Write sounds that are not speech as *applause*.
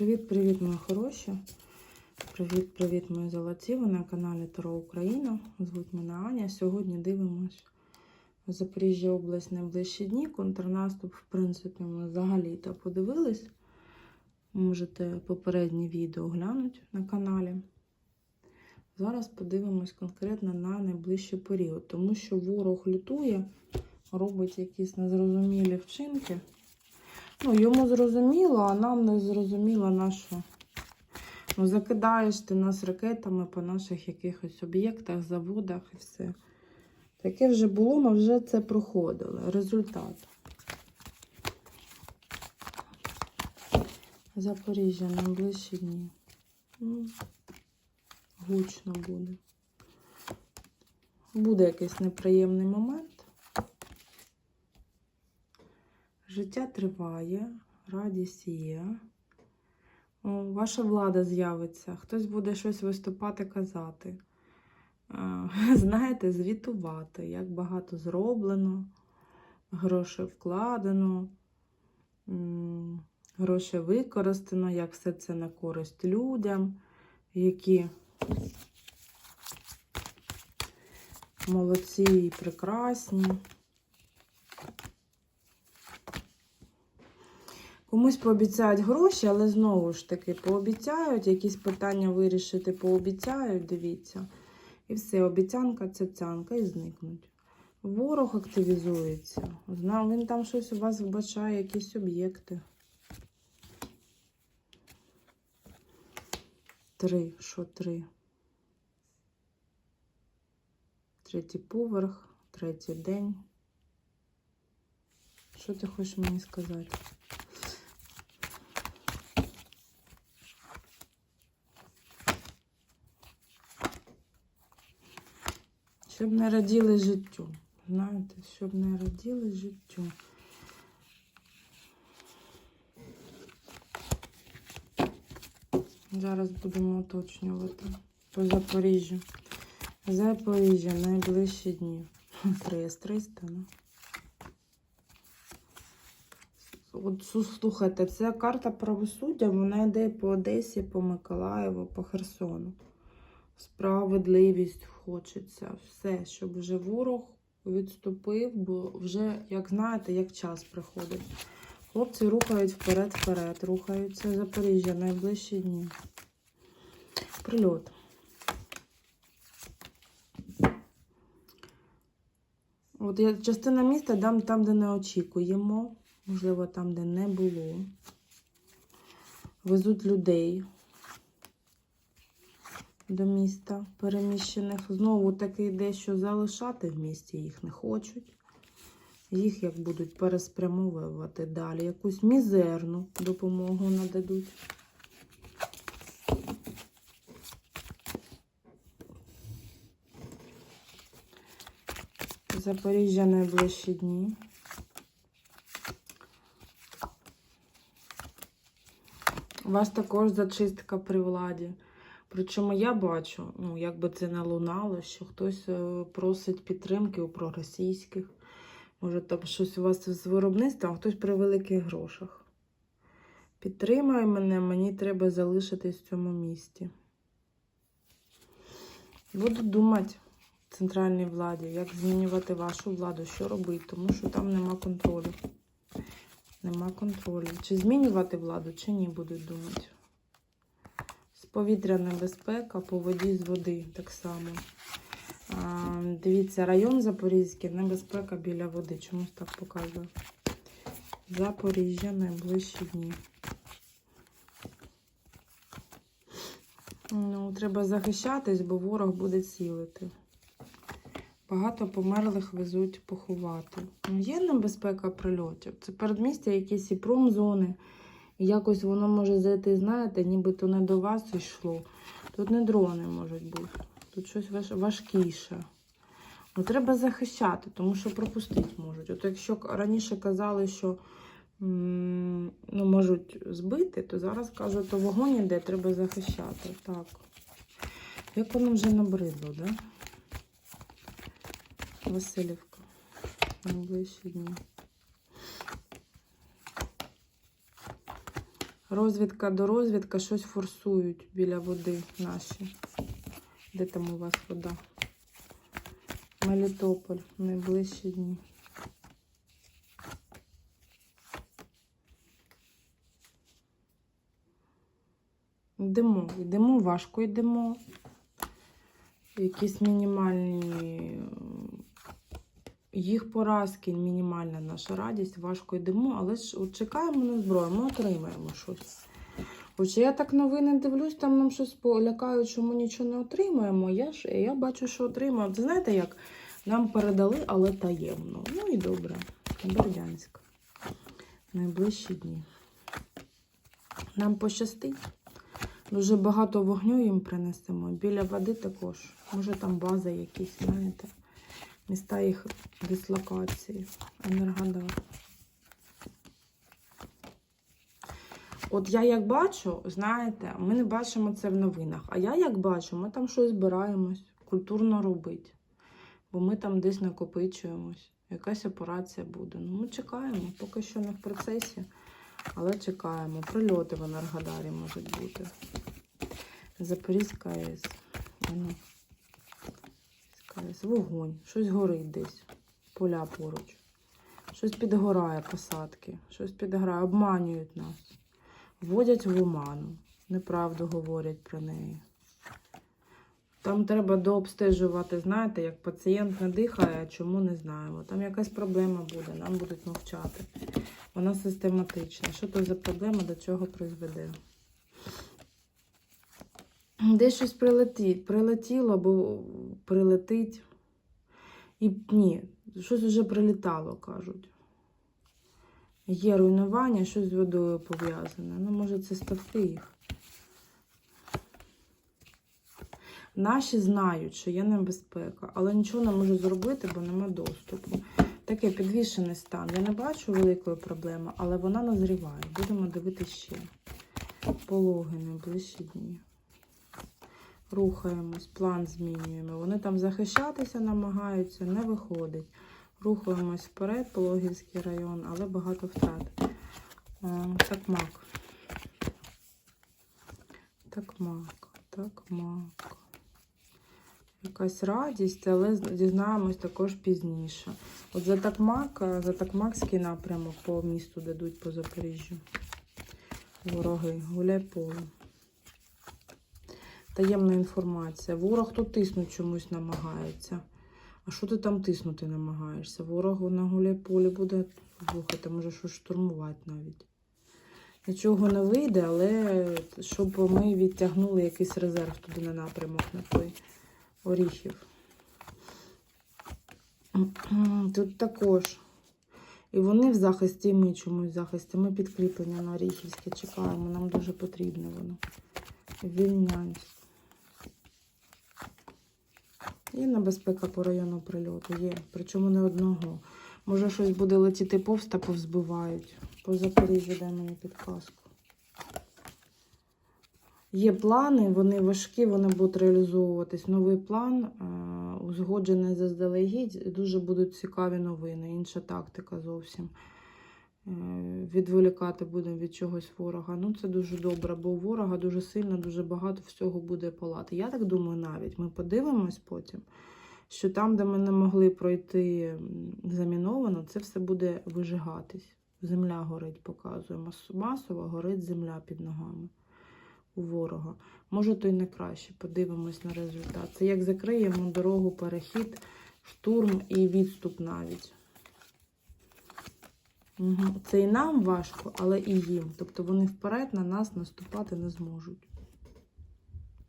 Привіт-привіт, мої хороші. Привіт-привіт, мої золоті. Ви на каналі Таро Україна. Звуть мене Аня. Сьогодні дивимось Запоріжжя область найближчі дні. Контрнаступ, в принципі, ми взагалі-то подивились. Можете попереднє відео глянути на каналі. Зараз подивимось конкретно на найближчий період, тому що ворог лютує, робить якісь незрозумілі вчинки. Ну, йому зрозуміло, а нам не зрозуміло на що. Ну, закидаєш ти нас ракетами по наших якихось об'єктах, заводах і все. Таке вже було, ми вже це проходили. Результат. Запоріжжя найближчі дні. Ну, гучно буде. Буде якийсь неприємний момент. Життя триває, радість є. Ваша влада з'явиться, хтось буде щось виступати, казати. *laughs* Знаєте, звітувати, як багато зроблено, гроші вкладено, гроші використано, як все це на користь людям, які молодці і прекрасні. Комусь пообіцяють гроші, але знову ж таки пообіцяють, якісь питання вирішити, пообіцяють, дивіться. І все, обіцянка, цяцянка і зникнуть. Ворог активізується. Знав, він там щось у вас вбачає, якісь об'єкти. Три, що три? Третій поверх, третій день. Що ти хочеш мені сказати? Щоб не раділи життю. Знаєте, щоб не раділи життю. Зараз будемо уточнювати по Запоріжжю. Запоріжжя найближчі дні. *laughs* 300, 300, ну. От слухайте, це карта правосуддя, вона йде по Одесі, по Миколаєву, по Херсону. Справедливість хочеться. Все, щоб вже ворог відступив, бо вже, як знаєте, як час приходить. Хлопці рухають вперед-вперед, рухаються Запоріжжя найближчі дні. Прильот. От я частина міста дам там, де не очікуємо. Можливо, там, де не було. Везуть людей до міста переміщених. Знову таки дещо залишати в місті їх не хочуть. Їх як будуть переспрямовувати далі. Якусь мізерну допомогу нададуть. Запоріжжя найближчі дні. У вас також зачистка при владі. Причому я бачу, ну, як би це не лунало, що хтось е, просить підтримки у проросійських. Може, там щось у вас з виробництвом, а хтось при великих грошах. Підтримай мене, мені треба залишитись в цьому місті. Буду думати в центральній владі, як змінювати вашу владу, що робити, тому що там нема контролю. Нема контролю. Чи змінювати владу, чи ні, будуть думати. Повітряна безпека, по воді з води так само. Дивіться, район Запорізький, небезпека біля води. Чомусь так показує. Запоріжжя найближчі дні. Ну, треба захищатись, бо ворог буде цілити. Багато померлих везуть поховати. Ну, є небезпека прильотів. Це передмістя якісь і промзони. Якось воно може зайти, знаєте, нібито не до вас йшло. Тут не дрони можуть бути. Тут щось важ- важкіше. Ну, треба захищати, тому що пропустити можуть. От якщо раніше казали, що ну, можуть збити, то зараз кажуть, то вогонь іде, треба захищати. Так. Як воно вже набридло, да? Васильівка. Найближчі дні. Розвідка до розвідка щось форсують біля води наші. Де там у вас вода? Мелітополь найближчі дні. Йдемо, йдемо, важко йдемо. Якісь мінімальні їх поразки, мінімальна наша радість, важко йдемо, але ж от чекаємо на зброю, ми отримаємо щось. Хоча я так новини дивлюсь, там нам щось полякають, що ми нічого не отримаємо. Я ж я бачу, що отримаємо. Це знаєте як? Нам передали, але таємно. Ну і добре. Бердянськ. Найближчі дні. Нам пощастить. Дуже багато вогню їм принесемо. Біля води також. Може там бази якісь, знаєте. Міста їх дислокації. Енергодар. От я як бачу, знаєте, ми не бачимо це в новинах. А я як бачу, ми там щось збираємось культурно робити. Бо ми там десь накопичуємось. Якась операція буде. Ну, ми чекаємо, поки що не в процесі, але чекаємо. Прильоти в Енергодарі можуть бути. Запорізька АЕС. Воно. Вогонь. Щось горить десь. Поля поруч. Щось підгорає посадки. Щось підгорає. Обманюють нас. Вводять в оману. Неправду говорять про неї. Там треба дообстежувати, знаєте, як пацієнт не дихає, чому не знаємо. Там якась проблема буде, нам будуть мовчати. Вона систематична. Що то за проблема, до чого призведе? Десь щось прилетить, прилетіло або прилетить. І ні, щось вже прилітало, кажуть. Є руйнування, щось з водою пов'язане. Ну, може, це ставки їх. Наші знають, що є небезпека, але нічого не можуть зробити, бо нема доступу. Таке підвішений стан. Я не бачу великої проблеми, але вона назріває. Будемо дивитися ще. Пологи найближчі дні. Рухаємось, план змінюємо. Вони там захищатися намагаються, не виходить. Рухаємось вперед, Пологівський район, але багато втрат. А, Так мак. Так мак. Якась радість, але дізнаємось також пізніше. От за Такмак, за Такмакський напрямок по місту дадуть по Запоріжжю. Вороги, гуляй поле. Таємна інформація. Ворог тут тиснуть чомусь намагається. А що ти там тиснути намагаєшся? Ворог на гуляй полі буде слухайте, може щось штурмувати навіть. Нічого не вийде, але щоб ми відтягнули якийсь резерв туди на напрямок на той оріхів. Тут також. І вони в захисті, і ми чомусь в захисті. Ми підкріплення на Оріхівське чекаємо. Нам дуже потрібно воно. Вільнянськ. Є небезпека по району прильоту, є. Причому не одного. Може щось буде летіти повз та повзбивають. По Запоріжжю дай мені підказку. Є плани, вони важкі, вони будуть реалізовуватись. Новий план, е, узгоджений заздалегідь. Дуже будуть цікаві новини. Інша тактика зовсім. Е, Відволікати будемо від чогось ворога. Ну, це дуже добре, бо у ворога дуже сильно, дуже багато всього буде палати. Я так думаю, навіть ми подивимось потім, що там, де ми не могли пройти заміновано, це все буде вижигатись. Земля горить, показує. Масово горить земля під ногами у ворога. Може, то й не краще. Подивимось на результат. Це як закриємо дорогу, перехід, штурм і відступ навіть. Угу. Це і нам важко, але і їм. Тобто вони вперед на нас наступати не зможуть.